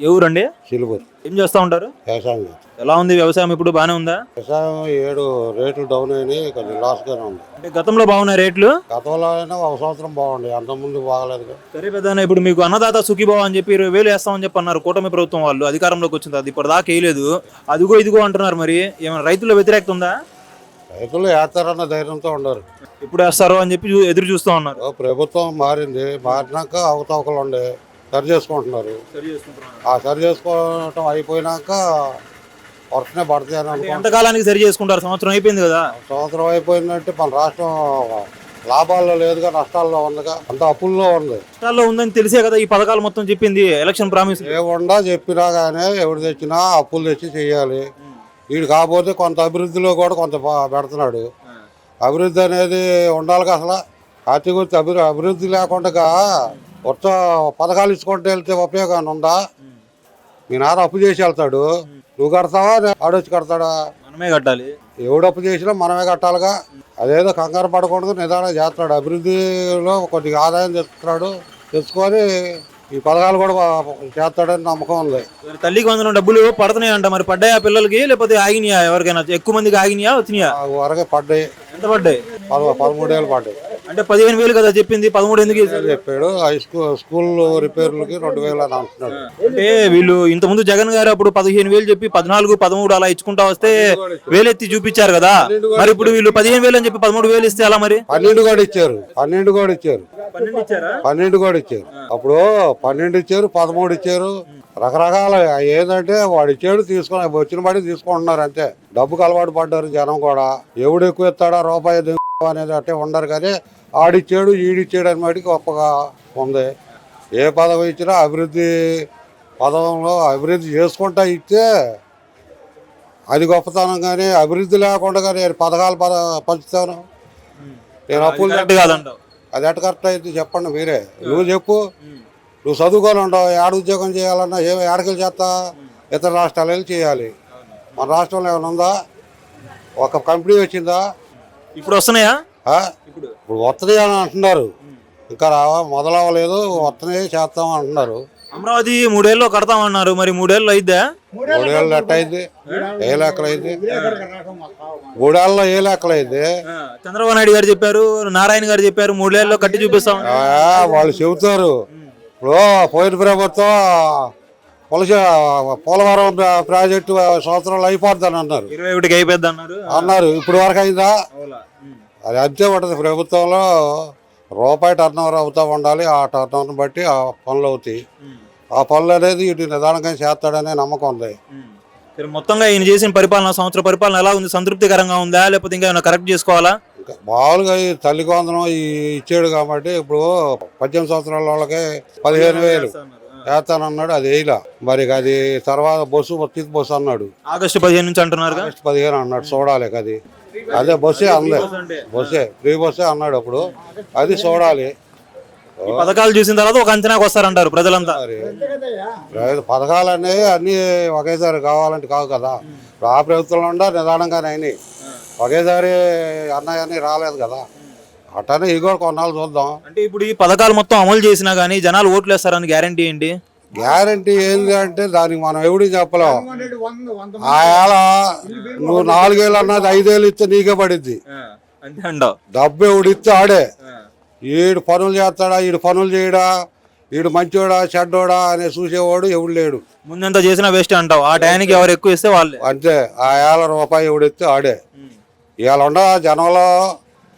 ఏ ఊరండి? సిలుబూరు ఏం చేస్తూ ఉంటారు? వ్యవసాయం చేస్తాం. ఎలా ఉంది వ్యవసాయం? ఇప్పుడు బాగానే ఉందా? వ్యవసాయం ఏడు రేట్లు డౌన్ అయినాయి కొంచెం లాస్గానే ఉంది. అంటే గతంలో బాగున్నాయి రేట్లు? గతంలో అయినా ఒక సంవత్సరం బాగుంది అంత ముందు బాగలేదు సరే పెద్ద ఇప్పుడు మీకు అన్నదాత సుఖీభావ అని చెప్పి ఇరవై వేలు వేస్తామని చెప్పి అన్నారు కూటమి ప్రభుత్వం వాళ్ళు అధికారంలోకి వచ్చింది అది ఇప్పటిదాకా వేయలేదు. అదిగో ఇదిగో అంటున్నారు మరి ఏమైనా రైతుల వ్యతిరేకత ఉందా? రైతులు వేస్తారన్న ధైర్యంతో ఉండరు. ఎప్పుడు వేస్తారో అని చెప్పి చూ- ఎదురు చూస్తూ ఉన్నారు. ఓ ప్రభుత్వం మారింది మారినాక అవతవకలు ఉండే. సరి చేసుకుంటున్నారు. ఆ సరి చేసుకోవటం అయిపోయినాక వర్షనే పడతాయి అని అనుకుంటున్నాం. ఎంతకాలానికి సరి చేసుకుంటారు? సంవత్సరం అయిపోయింది కదా? సంవత్సరం అయిపోయిందంటే మన రాష్ట్రం లాభాల్లో లేదుగా నష్టాల్లో ఉందిగా. అంత అప్పుల్లో ఉంది. కష్టాల్లో ఉందని తెలిసే కదా ఈ పథకాలు మొత్తం చెప్పింది ఎలక్షన్ ప్రామిస్. ఏముండా చెప్పినా కానీ ఎవడు తెచ్చినా అప్పులు తెచ్చి చెయ్యాలి వీడు కాకపోతే కొంత అభివృద్ధిలో కూడా కొంత పెడుతున్నాడు. అభివృద్ధి అనేది ఉండాలిగా అసలు. పార్టీ గురించి అభివృద్ధి అభివృద్ధి లేకుండా కొత్త పథకాలు ఇచ్చుకుంటూ వెళ్తే ఉపయోగాన్ని ఉందా? మీ నాన్న అప్పు చేసి వెళ్తాడు. నువ్వు కడతావా? ఆడొచ్చి కడతాడా? మనమే కట్టాలి. ఎవడు అప్పు చేసినా మనమే కట్టాలిగా. అదేదో కంగారు పడకుండా నిదానం చేస్తున్నాడు అభివృద్ధిలో కొద్దిగా ఆదాయం తెచ్చుకున్నాడు తెచ్చుకొని ఈ పథకాలు కూడా చేస్తాడని నమ్మకం ఉంది. తల్లికి వందనం డబ్బులు పడుతున్నాయి అంట మరి పడ్డాయా పిల్లలకి? లేకపోతే ఆగినాయా ఎవరికైనా? ఎక్కువ మందికి ఆగినాయా? వచ్చినాయా? ఆ వరకే పడ్డాయి. ఎంత పడ్డాయి? పద పదమూడేళ్ళు పడ్డాయి. అంటే పదిహేను వేలు కదా చెప్పింది పదమూడు ఎందుకు వేశారు? చెప్పాడు. హై స్కూల్ స్కూల్ రిపేర్లకి రెండు వేలు అని అంటున్నాడు. అంటే వీళ్ళు ఇంతకుముందు జగన్ గారు అప్పుడు పదిహేను వేలు చెప్పి పద్నాలుగు పదమూడు అలా ఇచ్చుకుంటా వస్తే వేలెత్తి చూపించారు కదా. మరి ఇప్పుడు వీళ్ళు పదిహేను వేలు అని చెప్పి పదమూడు వేలు ఇస్తే అలా మరి? పన్నెండు కూడా ఇచ్చారు. పన్నెండు కూడా ఇచ్చారు. పన్నెండు ఇచ్చారా? పన్నెండు కూడా ఇచ్చారు. అప్పుడు పన్నెండు ఇచ్చారు పదమూడు ఇచ్చారు. రకరకాల ఏంటంటే వాడు ఇచ్చాడు తీసుకొని వచ్చిన పడి తీసుకుంటున్నారు అంతే. డబ్బుకి అలవాటు పడ్డారు జనం కూడా. ఎవడు ఎక్కువ ఇస్తాడా? రూపాయి అనేది అట్టే ఉండరు. కానీ ఆడిచ్చాడు ఈడిచ్చాడు అని మటుకు గొప్పగా ఉంది. ఏ పదవి ఇచ్చినా అభివృద్ధి పదవంలో అభివృద్ధి చేసుకుంటా ఇస్తే అది గొప్పతనం కానీ అభివృద్ధి లేకుండా కానీ నేను పథకాలు పద పంచుతాను. నేను అప్పులు అది ఎట్ట కరెక్ట్ అయితే చెప్పండి మీరే. నువ్వు చెప్పు. నువ్వు చదువుకొని ఉండవు. ఏడ ఉద్యోగం చేయాలన్నా ఏ ఏడకెళ్ళి చేస్తా? ఇతర రాష్ట్రాలు వెళ్ళి చేయాలి మన రాష్ట్రంలో ఏమైనా ఉందా? ఒక కంపెనీ వచ్చిందా? ఇప్పుడు వస్తున్నాయా? ఆ? ఇప్పుడు ఇప్పుడు వస్తున్నాయి అని అంటున్నారు. ఇంకా రావా మొదలవ్వలేదు వస్తున్నాయి చేస్తాం అంటున్నారు. అమరావతి మూడేళ్ళు కడతామన్నారు. మరి మూడేళ్ళు అయిద్దా? మూడేళ్ళు ఎట్ట అయింది? ఏ లెక్కలు అయింది? మూడేళ్ళలో ఏ లెక్కలు అయింది? చంద్రబాబు నాయుడు గారు చెప్పారు నారాయణ గారు చెప్పారు మూడేళ్ళలో కట్టి చూపిస్తాం. ఆ, వాళ్ళు చెబుతారు ఇప్పుడు పోయిన ప్రభుత్వం పొలస పోలవరం ప్రా- ప్రాజెక్టు సంవత్సరాలు అయిపోద్దని అన్నారు. ఇరవై ఒకటికి అయిపోద్ది అన్నారు. అన్నారు. ఇప్పుడు వరకు అయిందా? అది అంతే ఉంటుంది. ప్రభుత్వంలో రూపాయి టర్న్ ఓవర్ అవుతూ ఉండాలి. ఆ టర్న్ ఓవర్ని బట్టి ఆ పనులు అవుతాయి. ఆ పనులు అనేది ఇటు నిదానంగా చేస్తాడనే నమ్మకం ఉంది. మొత్తంగా ఈయన చేసిన పరిపాలన సంవత్సర పరిపాలన ఎలా ఉంది? సంతృప్తికరంగా ఉందా? లేకపోతే ఇంకా ఏమైనా కరెక్ట్ చేసుకోవాలా? మామూలుగా ఈ తల్లికి వందనం ఈ ఇచ్చాడు కాబట్టి ఇప్పుడు పద్దెనిమిది సంవత్సరాల వాళ్ళకి పదిహేను వేలు. వేస్తానన్నాడు అది వేయలా. మరి అది తర్వాత బస్సు ఉచిత బస్సు అన్నాడు. ఆగస్టు పదిహేను నుంచి అంటున్నారు ఆగస్టు పదిహేను అన్నాడు చూడాలి అది. అదే బస్సే అందే బస్సే ఫ్రీ బస్సే అన్నాడు అప్పుడు. అది చూడాలి. ఈ పథకాలు చూసిన తర్వాత ఒక అంచనాకు వస్తారంటారు ప్రజలంతా. రైతు పథకాలు అనేవి అన్నీ ఒకేసారి కావాలంటే కావు కదా. ఇప్పుడు ఆ ప్రభుత్వంలో ఉండా నిదానంగానే అయినాయి. ఒకేసారి అన్నయ్యని రాలేదు కదా. అట్టనే ఇవి కూడా కొన్నాళ్ళు చూద్దాం. అంటే ఇప్పుడు ఈ పథకాలు మొత్తం అమలు చేసినా గానీ జనాలు ఓట్లు వేస్తారని గ్యారంటీ ఏంటి? గ్యారంటీ ఏంది అంటే దానికి మనం ఎవడీ చెప్పలేం. ఆ ఏళ నువ్వు నాలుగేళ్ళు అన్నది ఐదేళ్ళు ఇస్తే నీకే పడిద్ది. అంతే డబ్బు ఎవడు ఇస్తే ఆడే. ఈడు పనులు చేస్తాడా ఈడు పనులు చేయడా ఈడు మంచోడా చెడ్డోడా అనే చూసేవాడు ఎవడు లేడు. ముందంతా చేసినా వేస్ట్ అంటావు. ఆ టయానికి ఎవరు ఎక్కువ ఇస్తే వాళ్ళే. అంతే ఆ ఏళ్ళ రూపాయి ఎవడిస్తే ఆడే. ఇవాళ ఉన్న జనంలో?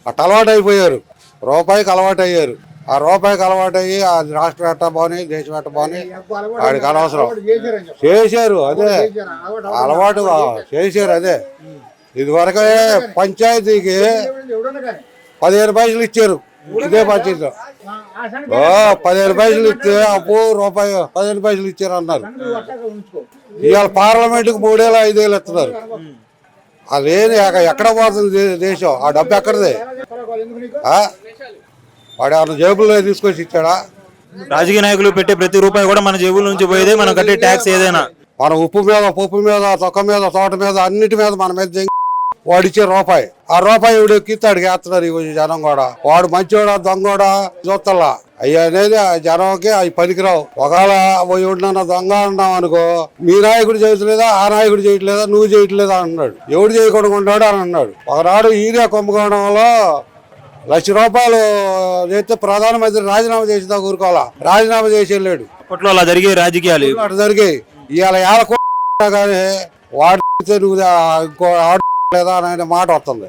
అట్ అలవాటు అయిపోయారు రూపాయికి అలవాటు అయ్యారు ఆ రూపాయికి అలవాటు అయ్యి ఆ రాష్ట్రం ఎట్ట బాని దేశం ఎట్ట బాని వాడికి అనవసరం. చేశారు అదే. అలవాటు చేశారు అదే. ఇదివరకే పంచాయతీకి పదిహేను పైసలు ఇచ్చారు. ఇదే పంచాయతీ ఓ పదిహేను పైసలు ఇస్తే అప్పు రూపాయి పదిహేను పైసలు ఇచ్చారు అన్నారు. ఇవాళ పార్లమెంట్కి మూడేళ్ళు ఐదేళ్ళు ఇస్తున్నారు. అదేది ఎక్క- ఎక్కడ పోతుంది దేశం? ఆ డబ్బు ఎక్కడదే? వాడు ఏమన్నా జేబుల్లో తీసుకొచ్చి ఇచ్చాడా? రాజకీయ నాయకులు పెట్టే ప్రతి రూపాయి కూడా మన జేబుల నుంచి పోయేదే మనం కట్టే ట్యాక్స్ ఏదైనా. మన ఉప్పు మీద పప్పు మీద తొక్క మీద తోట మీద అన్నిటి మీద మన మీద వాడు ఇచ్చే రూపాయి. ఆ రూపాయి ఎవడు ఎక్కితే అడిగి వేస్తున్నారు ఈ జనం కూడా. వాడు మంచివాడా దొంగోడా? చూస్తల్లా. అవి అనేది ఆ జనంకి అవి పనికిరావు. ఒకవేళ ఎవడినన్నా దొంగ అన్నాం అనుకో మీ నాయకుడు చేయట్లేదా? ఆ నాయకుడు చేయట్లేదా? నువ్వు చేయట్లేదా? అన్నాడు. ఎవడు చేయకుండా ఉన్నాడు అని అన్నాడు. ఒకనాడు ఈరియా కుంభకోణంలో లక్ష రూపాయలు చేస్తే ప్రధానమంత్రి రాజీనామా చేసిందా ఊరుకోవాలా? రాజీనామా చేసి వెళ్ళాడు అప్పట్లో అలా జరిగే రాజకీయాలు. అటు జరిగాయి ఇవాళ ఏళ్ళ కానీ వాడితే నువ్వు ఇంకో ఆడ లేదా అని మాట వస్తుంది.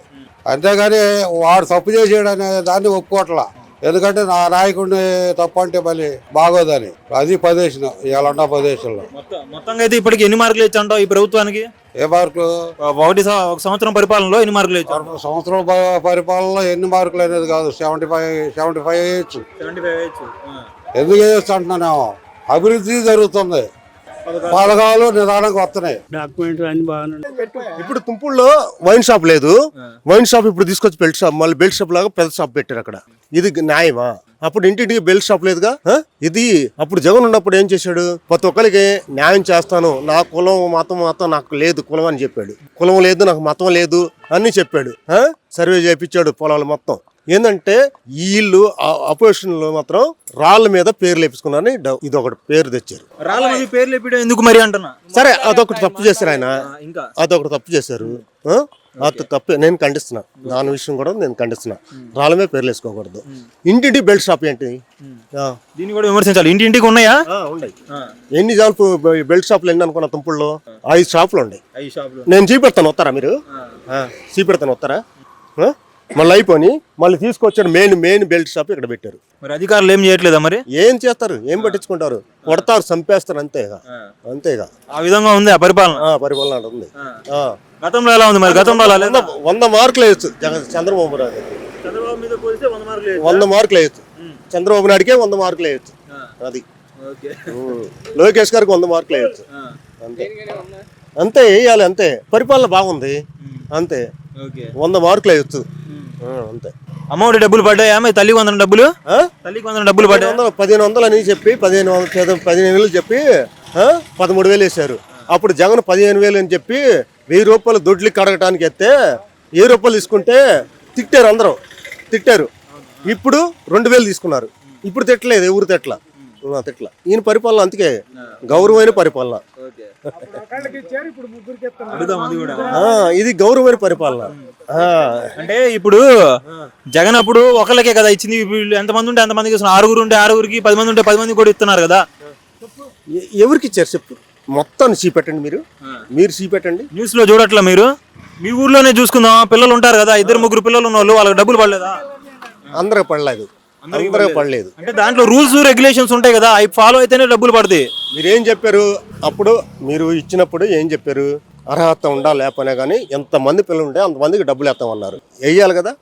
అంతేగాని వాడు తప్పు చేసాడు అనే దాన్ని ఒప్పుకోవట్లా ఎందుకంటే నా నాయకుడిని తప్పు అంటే మళ్ళీ బాగోదని. అది ప్రదేశం ఇవాళ ఉన్న ప్రదేశంలో మొత్తం మొత్తంగా అయితే ఇప్పటికి ఎన్ని మార్కులు ఇచ్చి అంటావు ఈ ప్రభుత్వానికి? ఏ మార్కులు? ఒకటి ఒక సంవత్సరం పరిపాలనలో ఎన్ని మార్కులు ఇచ్చారు సంవత్సరం పరిపాలనలో ఎన్ని మార్కులు అనేది కాదు. సెవెంటీ ఫైవ్ సెవెంటీ ఫైవ్ వేయచ్చు. ఎందుకు వేయచ్చు అంటున్నానేమో? అభివృద్ధి జరుగుతుంది. పథకాలు. నిదానంగా వస్తున్నాయి. డాక్యుమెంట్లు అన్ని బాగానే ఇప్పుడు తుంపుల్లో వైన్ షాప్ లేదు. వైన్ షాప్ ఇప్పుడు తీసుకొచ్చి బెల్ట్ షాప్ మళ్ళీ బెల్ట్ షాప్ లాగా పెద్ద షాప్ పెట్టారు అక్కడ. ఇది న్యాయమా? అప్పుడు ఇంటింటికి బెల్ట్ షాప్ లేదుగా? ఇది అప్పుడు జగన్ ఉన్నప్పుడు ఏం చేశాడు? ప్రతి ఒక్కరికి న్యాయం చేస్తాను. నా కులం మతం మతం నాకు లేదు కులం అని చెప్పాడు. కులం లేదు నాకు మతం లేదు అని చెప్పాడు. ఆ? సర్వే చేయించాడు పొలాలు మొత్తం. ఏంటంటే వీళ్ళు అపోజిషన్లో మాత్రం రాళ్ళ మీద పేర్లు వేపించుకున్నారని డ- ఇది ఒకటి పేరు తెచ్చారు. రాళ్ళ మీద పేర్లు ఎప్పుడు ఎందుకు మరి అంటున్నా? సరే అదొకటి తప్పు చేశారు ఆయన. ఇంకా. అదొకటి తప్పు చేశారు. ఆ? అది తప్పే నేను ఖండిస్తున్నా. దాని విషయం కూడా నేను ఖండిస్తున్నా. రాళ్ళ మీద పేర్లు వేసుకోకూడదు. ఇంటింటి బెల్ట్ షాప్ ఏంటి? ఆ. దీన్ని కూడా విమర్శించాలి. ఇంటింటికి ఉన్నాయా? ఆ, ఉన్నాయి. ఎన్ని షాపు బెల్ట్ షాపులు ఎన్ని అనుకున్నా తుంపుల్లో? ఐదు షాపులు ఉన్నాయి. నేను చూపెడతాను వస్తారా మీరు? ఆ, చూపెడతాను వస్తారా? ఆ? మళ్ళీ అయిపోయి మళ్ళీ తీసుకొచ్చాడు మెయిన్ మెయిన్ బెల్ట్ షాప్ ఇక్కడ పెట్టారు. మరి అధికారులు ఏం చేయట్లేదా మరి? ఏం చేస్తారు? ఏం పట్టించుకుంటారు? కొడతారు చంపేస్తారు అంతేగా అంతేగా ఆ. విధంగా ఉంది ఆ పరిపాలన? ఆ, పరిపాలన ఉంది. ఆ. గతంలో ఎలా ఉంది మరి? గతంలో? వంద మార్కులు వేయచ్చు. జగన్ చంద్రబాబు నాయుడు చంద్రబాబు మీద పోలిస్తే వంద మార్కులు వేయచ్చు? చంద్రబాబు నాయుడికే వంద మార్కులు వేయచ్చు. అది. లోకేష్ గారికి వంద మార్కులు వేయచ్చు. అంతే. అంతే వేయాలి అంతే. పరిపాలన బాగుంది. అంతే. ఓకే. వంద మార్కులు వేయచ్చు. అంతే. అమ్మఒడి డబ్బులు పడ్డాయా? మీ తల్లికి వందన డబ్బులు? తల్లికి వందన డబ్బులు పడ్డాయి? వందలు పదిహేను వందలు అని చెప్పి పదిహేను వందలు పది- పదిహేను వేలు చెప్పి? పదమూడు వేలు వేశారు. అప్పుడు జగన్ పదిహేను వేలు అని చెప్పి వెయ్యి రూపాయలు దొడ్లు కడగటానికి ఎత్తే వెయ్యి రూపాయలు తీసుకుంటే తిట్టారు అందరూ. తిట్టారు. ఇప్పుడు రెండు వేలు తీసుకున్నారు. ఇప్పుడు తిట్టలేదు ఎవరు తిట్ల తిట్ల ఈయన పరిపాలన అందుకే గౌరవమైన పరిపాలన. ఇది గౌరవమైన పరిపాలన. ఆ, అంటే ఇప్పుడు జగన్ అప్పుడు ఒకళ్ళకే కదా ఇచ్చింది. వీళ్ళు ఎంతమంది ఉంటే ఎంతమందికి ఇస్తున్నారు ఆరుగురు ఉంటే ఆరుగురికి పది మంది ఉంటే పది మంది కూడా ఇస్తున్నారు కదా. ఎవరికి ఇచ్చారు చెప్పు? మొత్తాన్ని చూపెట్టండి మీరు. మీరు చూపెట్టండి. న్యూస్లో చూడట్లా మీరు? మీ ఊర్లోనే చూసుకుందాం. పిల్లలు ఉంటారు కదా. ఇద్దరు ముగ్గురు పిల్లలు ఉన్న వాళ్ళు వాళ్ళకి డబ్బులు పడలేదా? అందరికి పడలేదు. అందరికి పడలేదు. అంటే దాంట్లో రూల్స్ రెగ్యులేషన్స్ ఉంటాయి కదా అవి ఫాలో అయితేనే డబ్బులు పడతాయి. మీరేం చెప్పారు? అప్పుడు మీరు ఇచ్చినప్పుడు ఏం చెప్పారు? అర్హత ఉండా లేకపోయినా కానీ ఎంతమంది పిల్లలు ఉంటే అంతమందికి డబ్బులు వేస్తామన్నారు. వేయాలి కదా.